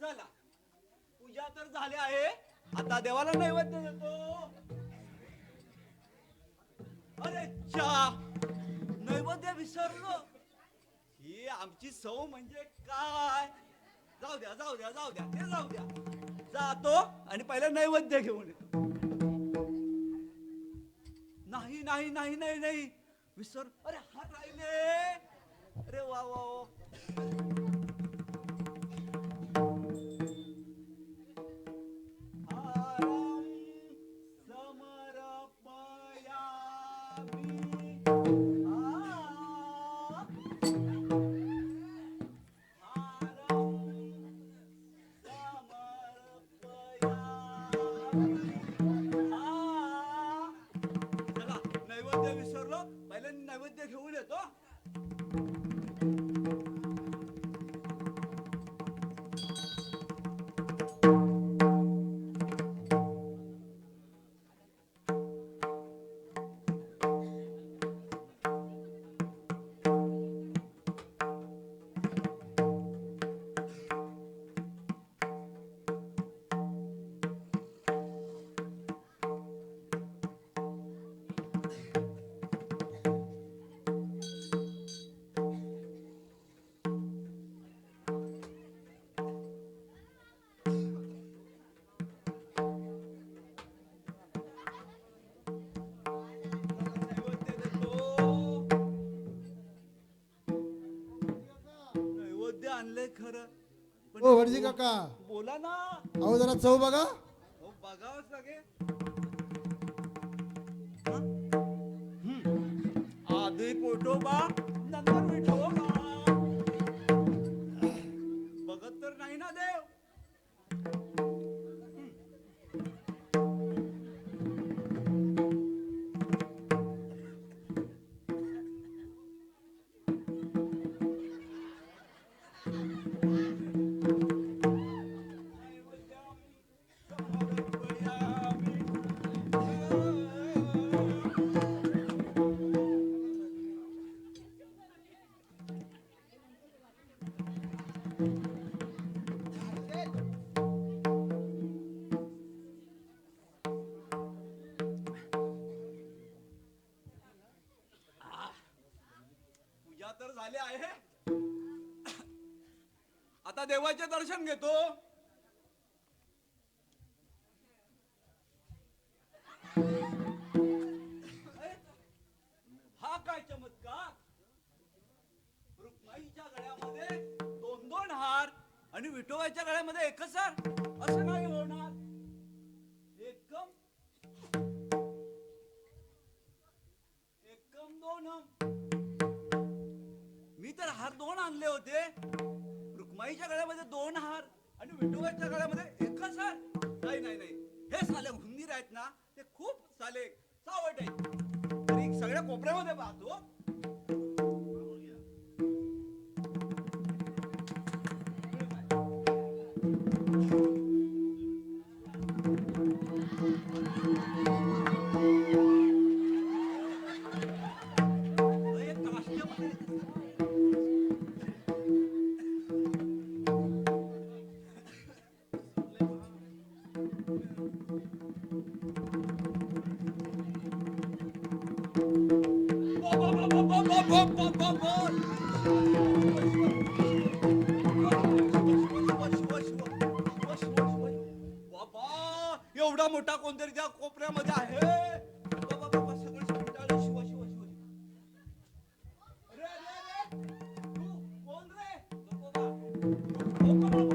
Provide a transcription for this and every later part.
चला. पूजा तर झाली आहे. आता देवाला नैवेद्य सौ म्हणजे काय? जाऊ द्या जाऊ द्या जाऊ द्या ते जाऊ द्या. जातो आणि पहिला नैवेद्य घेऊन येतो. नाही नाही नाही नाही नाही. विसर. अरे हात राहिले. अरे वा वा. खरं पण वडजी काका. बोला ना. अहो जरा चव बघा. हो बघावंच लागेल हं? हं. आधी पोटोबा. आले आहे. आता देवाचे दर्शन घेतो. विठोबाच्या काळामध्ये एकच हार? नाही नाही नाही. हे साले हुंदीर आहेत ना ते खूप साले चावट आहेत. तरी सगळ्या कोपऱ्यामध्ये पाहतो भोकोबा. भोकोबा,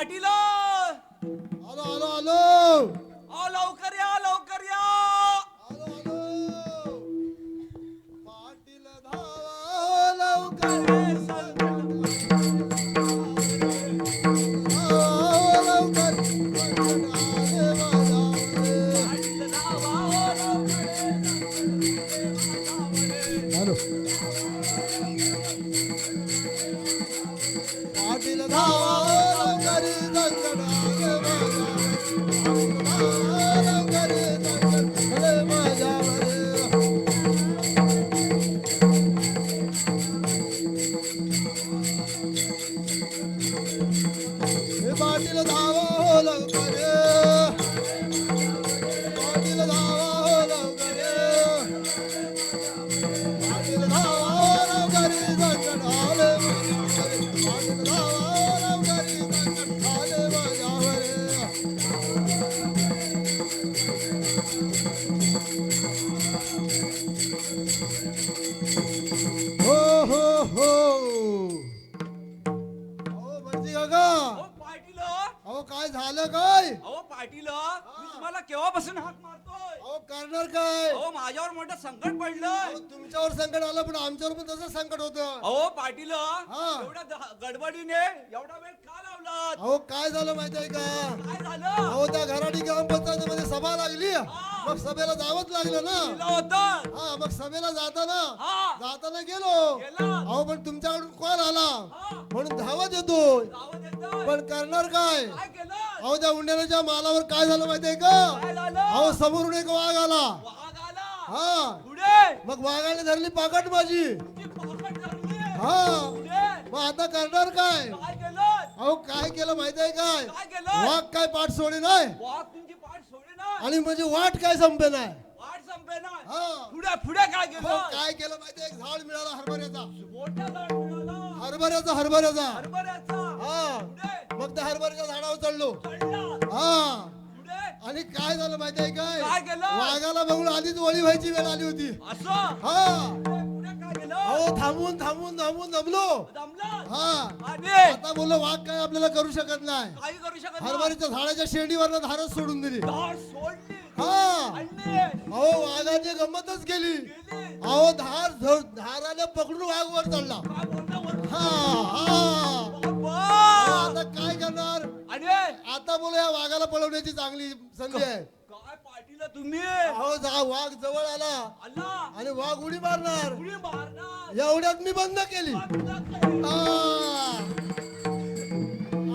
पाटील! आलो आलो आलो. अहो लवकर या लवकर या! आलो आलो. पाटील धावा लवकर लवकर. संकट. अहो भटजी काका ओ पाटील अहो काय झालं काय? अहो पाटील मी तुम्हाला केव्हापासून हाक मारतोय अहो करणार काय? अहो माझ्यावर मोठं संकट पडलंय अहो, तुमच्यावर संकट आलं पण आमच्यावर पण तसं संकट होतं. अहो पाटील हा. एवढ्या गडबडीने एवढा वेळ का लावलात? अहो काय झालं माहिती आहे का? काय झालं? अहो त्या घराडी ग्रामपंचायतीमध्ये सभा लागली. मग सभेला जावंच लागलं ना. होतं. हा मग सभेला जाताना हा. जाताना गेलो. गेला. अहो पण तुमच्याकडून कॉल आला? हा. म्हणून धावत येतो पण करणार काय? काय केलं? अहो त्या उंडेराच्या मालावर काय झालं माहिती आहे का? काय झालं? अहो समोरून एक वाघ आला. हा. मग वाघाने धरली पाकट माझी हा. मग आता करणार काय? अहो काय केलं माहिती आहे काय? वाघ काय पाठ सोडे नाही. वाघ तुमची पाठ सोडे ना. आणि म्हणजे वाट काय संपे नाही. वाट संपे ना. हा. पुढे पुढे काय केलं? काय केलं माहिती आहे? झाड मिळाला हरभऱ्याचा. हरभऱ्याचा हरभऱ्याचा. हा. मग त्या हरभऱ्याच्या झाडावर चढलो. हा. आणि काय झालं माहिती आहे काय? काय केलं? वाघाला बघून आधीच वळी व्हायची वेळ आली होती. असं? हा. पुढे पुढे काय केलं? अहो थांबून थांबून थांबून जमलं हा. आता बोललो वाघ काय आपल्याला करू शकत नाही. काही करू शकत नाही. हरभऱ्याच्या झाडाच्या शेंडीवर धारच सोडून दिली. सोडली. हा. अहो वाघाची गंमतच केली. गेली अहो धार धर- धाराला पकडून वाघ वर चढला. काय बोलणं वर- हा हा. आता काय करणार? आणि आता बोल या वाघाला पळवण्याची चांगली संधी आहे. काय पाटील तुम्ही? अहो जा वाघ जवळ आला. आला. आणि वाघ उडी मारणार. उडी मारणार. एवढ्यात मी बंद केली? हा.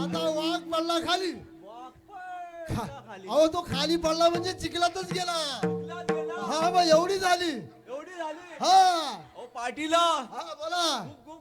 आता वाघ पडला खाली. अहो तो खाली पडला म्हणजे चिखलातच गेला. हा मग एवढी झाली. एवढी झाली. हा. ओ पाटील हा बोला.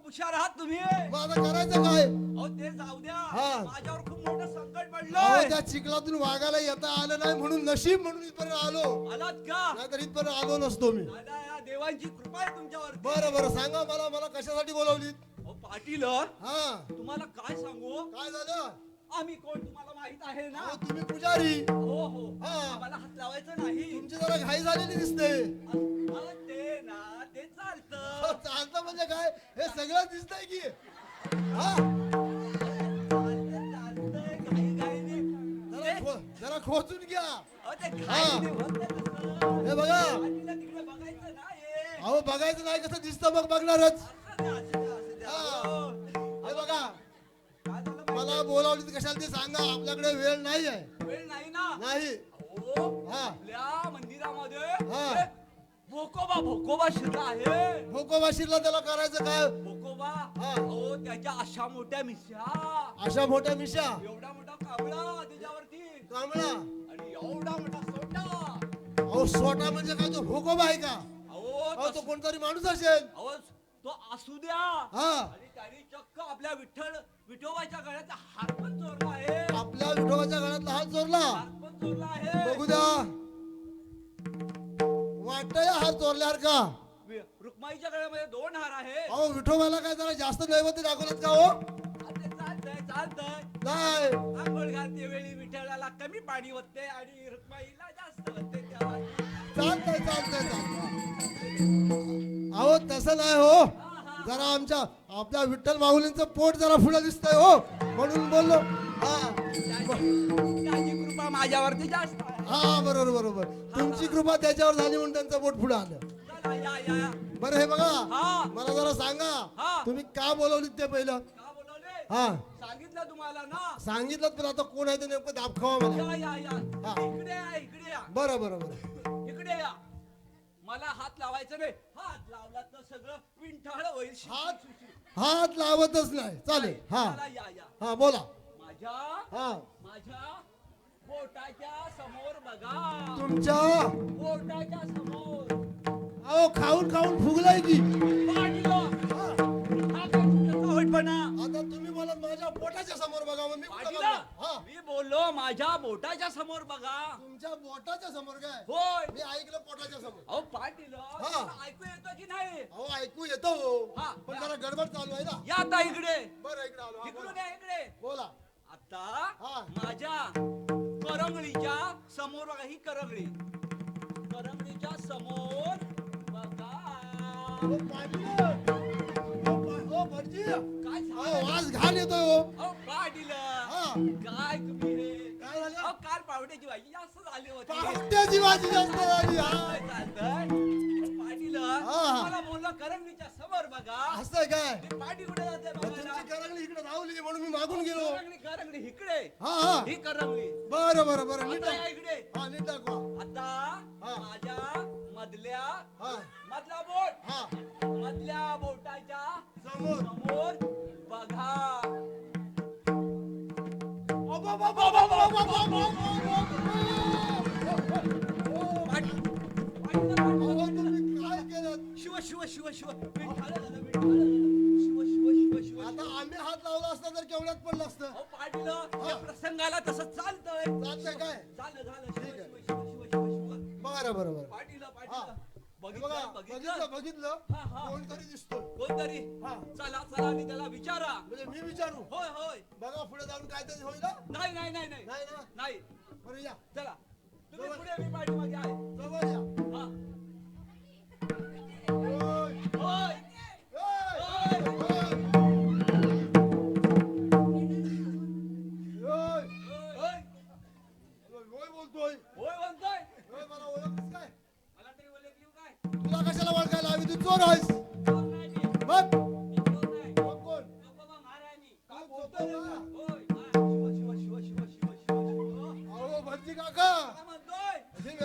हुशार आहात तुम्ही. आता करायचं काय? अहो ते जाऊ द्या. हा. माझ्यावर खूप मोठं संकट अहो पडलंय त्या चिखलातून वाघाला येता आलं नाही म्हणून नशीब म्हणून इथपर्यंत आलो. आलात का? नाहीतर इथपर्यंत आलो नसतो मी. दादा या देवांची कृपा आहे तुमच्यावर बरं बरं सांगा मला मला कशासाठी बोलावली ओ पाटील हा. तुम्हाला काय सांगू? काय झालं? आम्ही कोण तुम्हाला माहीत आहे ना? अहो, तुम्ही पुजारी. हो हो. हा. आम्हाला हात लावायचं नाही. तुमची जरा घाई झालेली दिसते. अहो, ते ना ते चालतं. चालतं म्हणजे काय? हे सगळं दिसतंय की. हा. चालतं, चालतंय, घाई घाईने. जरा ते- खो- जरा खोचून घ्या. अहो, ते घाईने होतं तसं. हे बघा. तिकडे बघायचं नाही अहो बघायचं नाही कसं दिसतं मग बघणारच. असं द्या, असं द्या, असं द्या. हा. हो. हे बघा. मला बोलावली तर कशाला ते सांगा आपल्याकडे वेळ नाही आहे? वेळ नाही ना? नाही. हा. आपल्या मंदिरामध्ये हा. भोकोबा भोकोबा शिरला आहे. भोकोबाशीरला त्याला करायचं काय? भोकोबा? हा. अहो त्याच्या अशा मोठ्या मिशा अशा मोठ्या मिशा एवढा मोठा कावळा त्याच्यावरती. कांबळा. आणि एवढा मोठा सोटा. अहो सोटा म्हणजे काय तो भोकोबा आहे का? अहो अहो तो तो कोणतरी माणूस असेल. अहो तो असू द्या. हा. आणि त्याने चक्क आपल्या विठ्ठल विठोबाच्या गळ्याचा हात पण चोरला आहे. आपल्या विठोबाच्या गळ्यातला हात चोरला हात पण चोरला आहे. बघू द्या. वाटतंय हात चोरल्यासारखा वि- रुक्माईच्या गळ्यामध्ये दोन हार आहे अहो विठोबाला काय जरा जास्त नैवत्य दाखवलं का हो? ते चालतंय चालतंय. नाही. आंघोळ घालते वेळी विठ्ठलाला कमी पाणी होते आणि रुक्माईला जास्त होते तेव्हा चालतंय चालतंय चालतंय अहो तसं नाही हो. जरा आमच्या आपल्या विठ्ठल माहुलींचं पोट जरा पुढे दिसतंय हो. म्हणून बोललो. हा. कृपा माझ्यावरती जास्त हा बरोबर बरोबर. तुमची कृपा त्याच्यावर झाली म्हणून त्यांचं पोट पुढे आलं. बरं हे बघा. मला जरा सांगा. तुम्ही का बोलवलीत ते पहिलं? बोलवले? हा. सांगितलं तुम्हाला ना. सांगितलं पण आता कोण आहे ते नेमकं दाखवा मला. बरं बरं बरं. इकडे या मला हात लावायचं नाही. हात लावला तर सगळं पिंठाळ होईल हात हात लावतच नाही. चालेल. हा. चला, या या. हा बोला. माझ्या हा. माझ्या बोटाच्या समोर बघा. तुमच्या बोटाच्या समोर. अहो खाऊन खाऊन फुगलाय की. कवटपणा? आता तुम्ही मला माझ्या पोटाच्या समोर बघा मग मी कुठं पाडलं. बघणार? हा मी बोललो माझ्या बोटाच्या समोर बघा तुमच्या बोटाच्या समोर काय होय मी ऐकलं पोटाच्या समोर अहो पाटील हा. ऐकू येतं की नाही अहो ऐकू येतो हो. हा. पण जरा गडबड चालू आहे ना या आता इकडे बरं इकडे आलो हा, इकडून बोला. या इकडे बोला आता हा. माझ्या करंगळीच्या समोर बघा ही करंगळी करंगळीच्या समोर बघा अहो, पाटील. भटजी. काय झालं? वास घाण येतोय हो. अहो पाटील हा. काय तुम्ही हे? काय झालं? अहो काल पावड्याची भाजी जास्त झाली होती. पाहुण्याची भाजी जास्त झाली हा. काय चालतंय? पाटील हा. मला बोलला करंगळीच्या समोर बघा. असं आहे काय? ते पाटी कुठे जाते मग बघायला तुमची करंगली इकडे धावली म्हणून मी मागून गेलो. करंगळी इकडे. हा हा. ही करंगळी बरं बरं बरं. नीट आता या दाख- इकडे. हा नीट दाखवा. आता हा. माझ्या मधल्या हा. मधला बोट. हा. मधल्या बोटाच्या समोर बघा शिव शिव शिव शिव आता. आम्ही हात लावला असता तर केवढ्यात पडलं असतं पाटील प्रसंगाला तसं चालतंय चालतंय काय झालं झालं बरं बरं बरं पाटील. पाटील बघा बघितलं. बघितलं बघितलं. हा, हा. कोणतरी दिसतो कोणतरी? हा. चला चला आणि त्याला विचारा. म्हणजे मी विचारू? होय होय. बघा पुढे जाऊन काहीतरी होईल ना? नाही नाही नाही नाही. नाही ना? नाही. बरं या. चला. तुम्ही जवळ. पुढे मी पाठीमागे आहे. जवळ या. हा. होय. काका. ही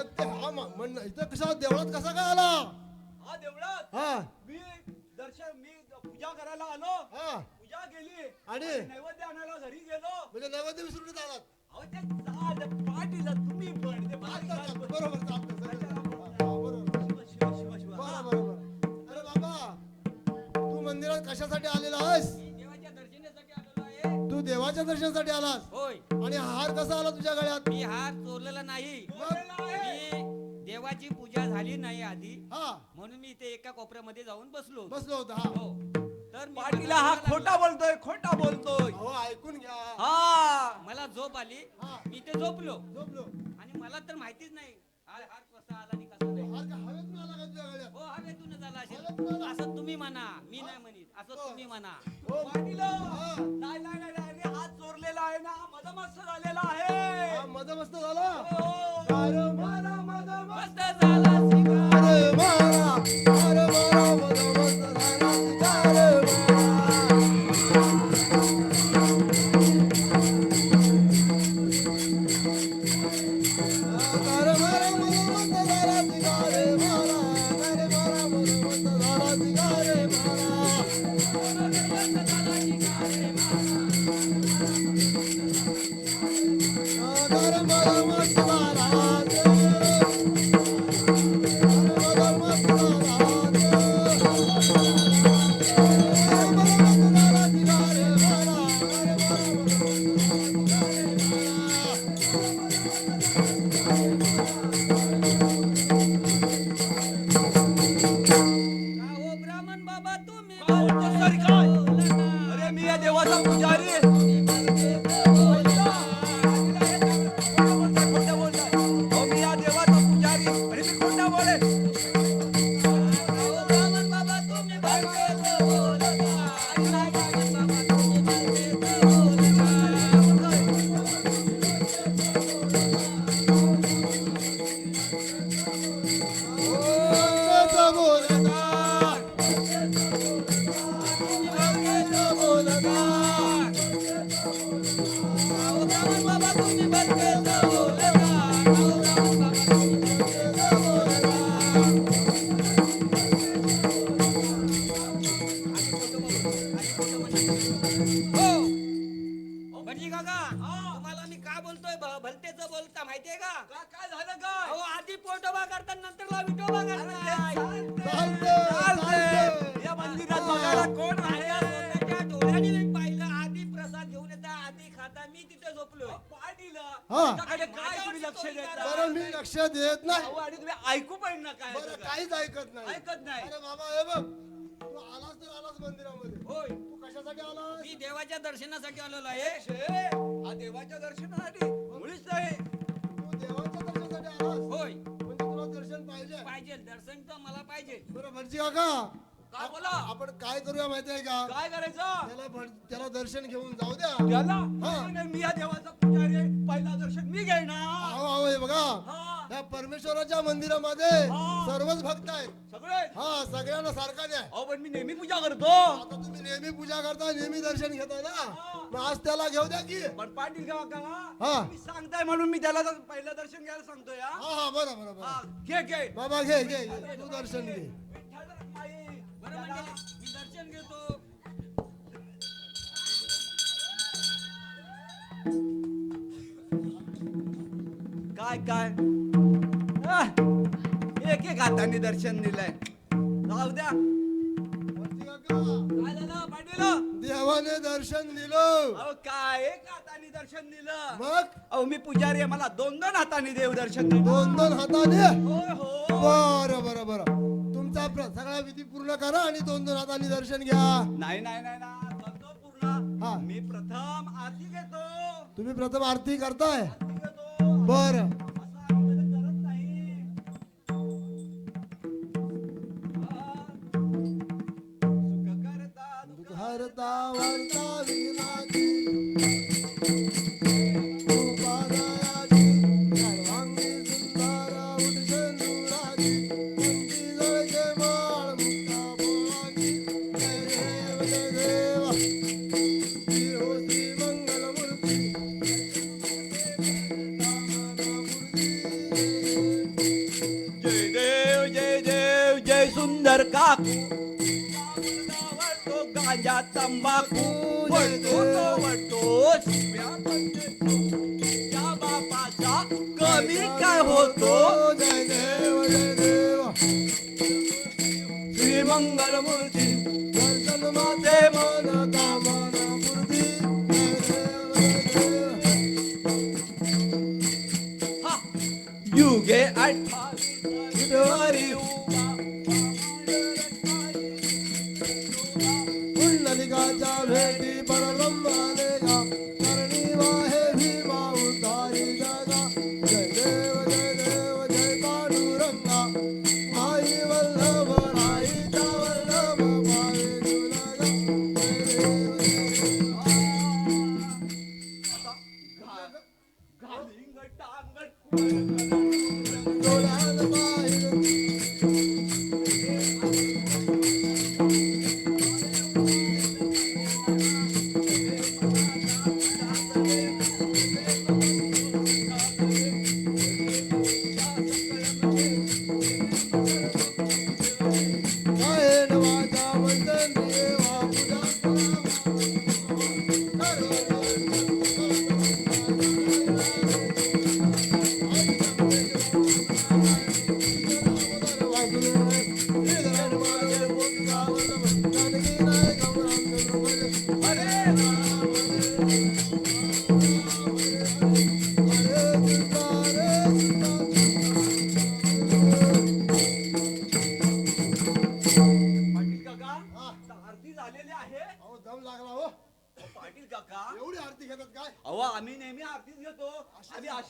म्हण इथं कशा देवळात कसा काय आला? हा देवळात? हा. मी दर्शन मी पूजा करायला आलो. हा. पूजा केली. आणि? नैवेद्य आणायला घरी गेलो. म्हणजे नैवेद्य विसरून आलात? अहो ते पाटीला तुम्ही पण ते. बरोबर मंदिरात कशासाठी आलेला आहेस? मी देवाच्या दर्शनासाठी आलेलो आहे. तू देवाच्या दर्शनासाठी आलास? होय. आणि हार कसा आला तुझ्या गळ्यात? मी हार चोरलेला नाही. बोललेला आहे. मी देवाची पूजा झाली नाही आधी. हा. म्हणून मी इथे एका कोपऱ्यामध्ये जाऊन बसलो. बसलो होता हा. हो. तर मी पाटीला हा मला खोटा बोलतोय खोटा बोलतोय. अहो ऐकून घ्या. हा मला झोप आली. हा. मी ते झोपलो. झोपलो. आणि मला तर माहितीच नाही. हार हार कसा आला आणि कसा नाही. हो हवेतूनच आला? असेल. असं तुम्ही म्हणा मी नाही म्हणित. असं तुम्ही म्हणा. हो. पाटील हा. नाही नाही नाही नाही, मी हात चोरलेला आहे ना मदमस्त झालेला आहे. हा, मदमस्त झाला. हो. बाबा तुम्ही काय बोलतो सर अरे मी या देवाचा पुजारी नंतरला चालतंय, चालतंय. या मंदिरात बघायला कोण आहे? त्याच्या डोळ्याने मी पाहिलं आधी प्रसाद घेऊन येता आधी खाता. मी तिथे पाटील हा. काय तुम्ही लक्ष देता? बरं मी लक्ष देत नाही. अहो, आणि तुम्ही ऐकू पण ना काय बरं काहीच ऐकत नाही. ऐकत नाही. अरे बाबा हे बघ. तू आलास तर आलास मंदिरामध्ये. होय. तू कशासाठी आलास? मी देवाच्या दर्शनासाठी आलेलो आहे. शे, हा देवाच्या दर्शनासाठी मुळीच नाही. तू देवाच्या दर्शनासाठी आलास? होय. दर्शन पाहिजे. पाहिजे दर्शन तर मला पाहिजे. बरं भटजी काका काय बोला? आपण काय करूया माहिती आहे का? काय करायचं? त्याला दर्शन घेऊन जाऊ द्या. त्याला हा. नाही, नाही, मी या देवाचा पुजारी आहे. पहिला दर्शन मी घेणार. हे बघा. हा. या परमेश्वराच्या मंदिरामध्ये हा. सर्वच भक्त आहेत. सगळे? हा सगळ्यांना सारखा द्या. अहो पण मी नेहमी पूजा करतो. आता तुम्ही नेहमी पूजा करता नेहमी दर्शन घेता ना? मग आज त्याला घेऊ द्या की. पण पाटील गावा हा. का मी सांगताय म्हणून मी त्याला तर पहिलं दर्शन घ्यायला सांगतोय हा. हा हा बरं बरं हा, बरं घे घे. बाबा घे घे घे. तू दर्शन घे. मी दर्शन घेतो. काय काय? एक एक हाताने दर्शन दिलंय. जाऊ द्या. भटजी काका, काय झालं? पाटील? देवाने दर्शन दिलं. अहो काय? एक हाताने दर्शन दिलं. मग? अहो मी पुजारी आहे मला दोन दोन हाताने देव दर्शन दिलं. दोन दोन हाताने? होय हो बरं बरं बरं. तुमचा सगळा विधी पूर्ण करा आणि दोन दोन हाताने दर्शन घ्या. नाही नाही नाही ना करतो हा. मी प्रथम आरती घेतो. तुम्ही प्रथम आरती करताय? आरती घेतो. बरं. রাজা ভেটি বড় লম্বা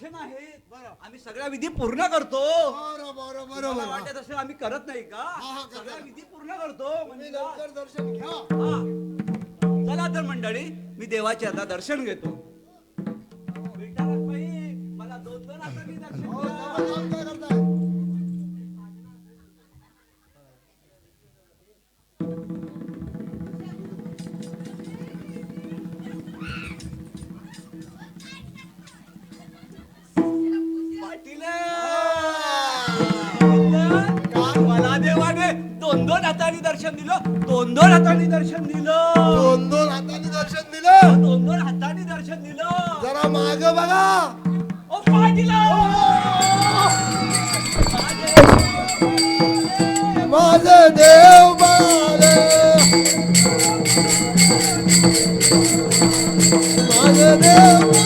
आम्ही असे नाही बरं. आम्ही सगळ्या विधी पूर्ण करतो बरं बरं मला बरोबर वाटत असेल आम्ही करत नाही का हा, हा, करतो. सगळ्या विधी पूर्ण करतो तुम्ही म्हणजे लवकर दर्शन घ्या हा. चला तर मंडळी मी देवाचे आता दर्शन घेतो मला दोन दोन हातांनी दर्शन अहो, द्या. जमा हाताने दर्शन दिलं दोन दोन हाताने दर्शन दिलं. दोन दोन हाताने दर्शन दिलं. दोन दोन हाताने दर्शन दिलं. जरा माग बघा. ओ पाय दिला. माझ देव बाले. माझ देव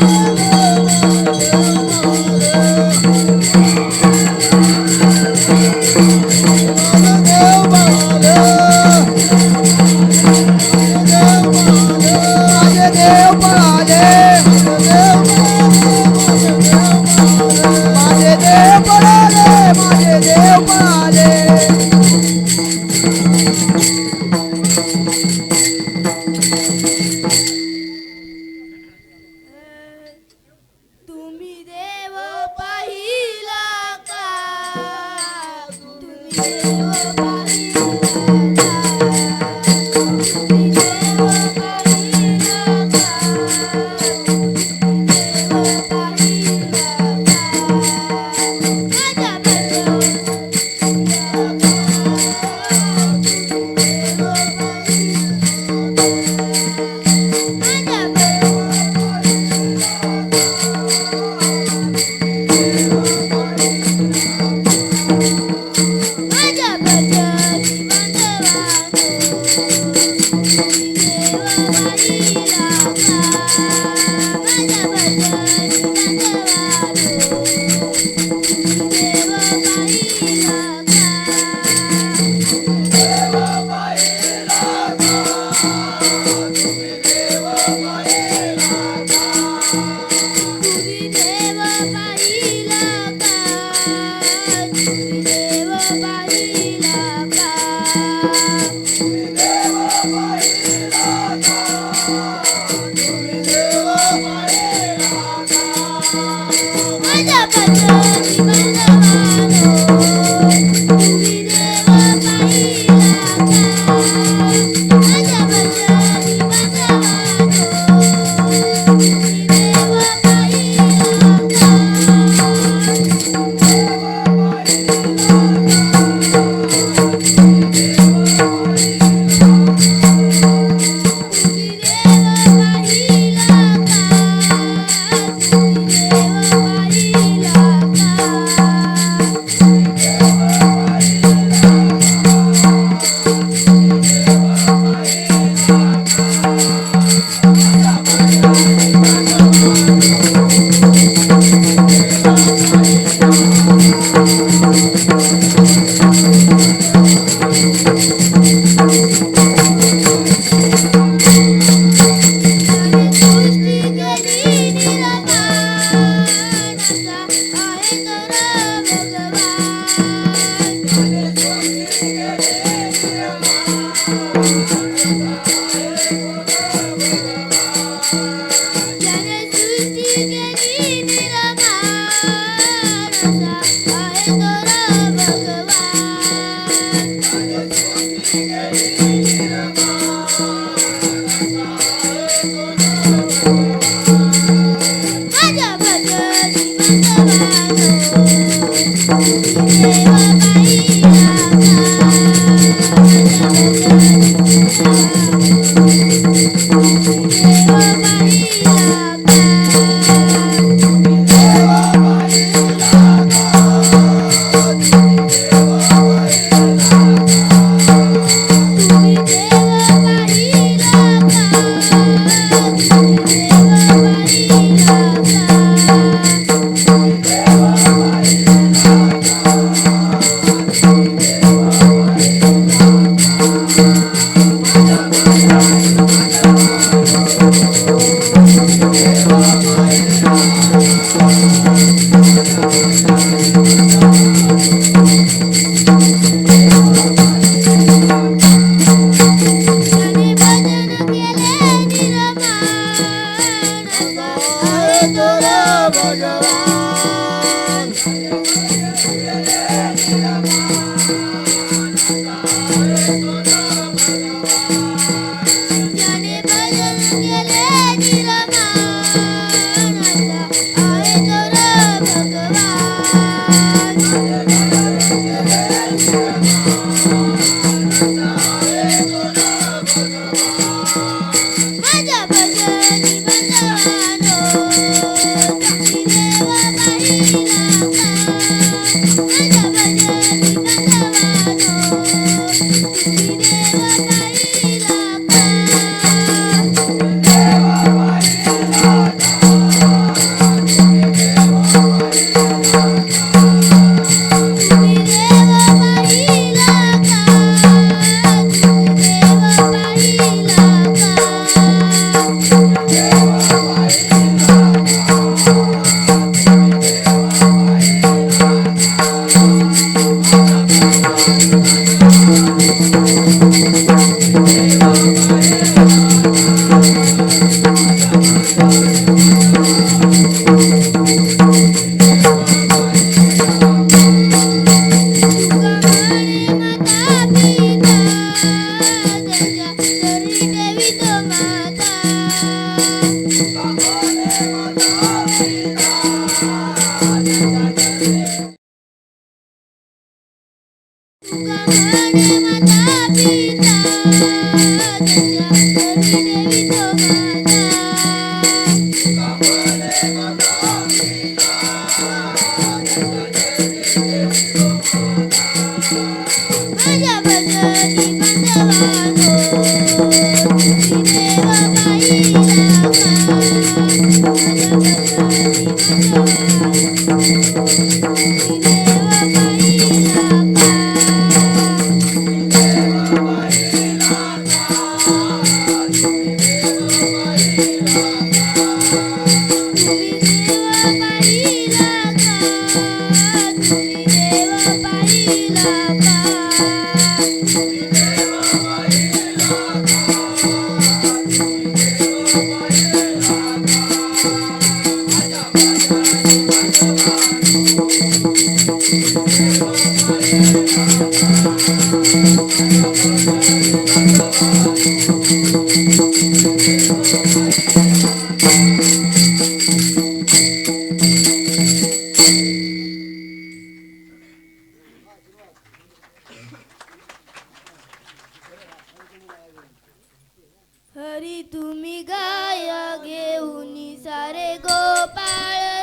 Thank you.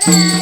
तुम्ही गाय